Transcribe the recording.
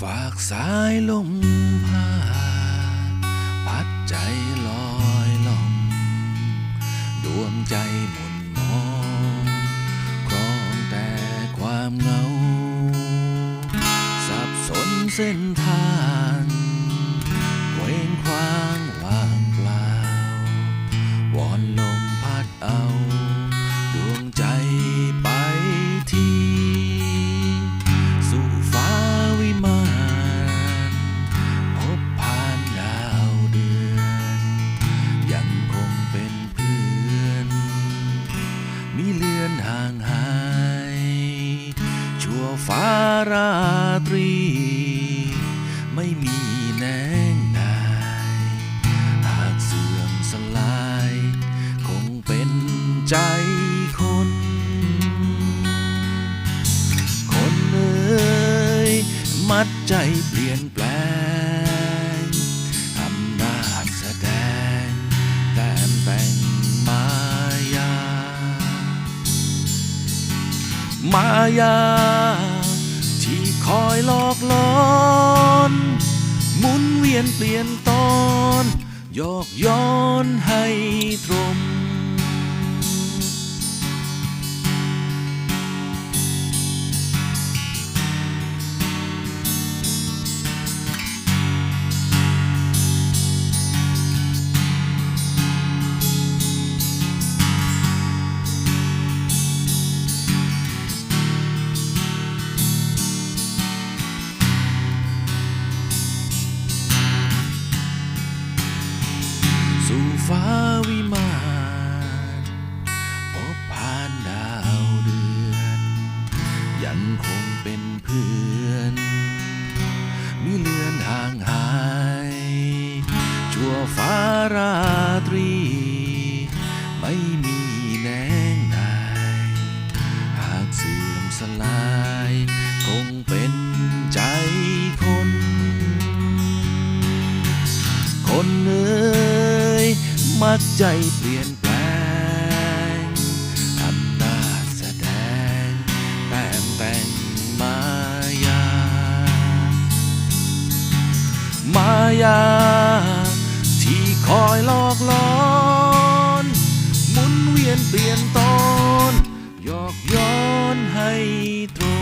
ฝากสายลมพาพัดใจลอยล่อง ดวงใจหมุนมองครองแต่ความเหงา สับสนเส้นทาง ฟ้าราตรี ไม่มีแนงนาย หากเสื่อมสลาย คงเป็นใจคน คนเอ่ยมัดใจเปลี่ยนแปลงอำนาจแสดง แต้มแต่งมายามายา อยหลอกหลอนหมุนเวียนเปลี่ยนตอนโยกย้อนให้ตรง ฟ้าวิมานพบผ่านดาวเดือน ยังคงเป็นเพื่อนมิเลือนห่างหาย ชั่วฟ้ารา มักใจเปลี่ยนแปลงอำนาแสดงแต้มแต่งมายา มายา ที่คอยหลอกล่อหมุนเวียนเปลี่ยนตอนหยอกย้อนให้ตรง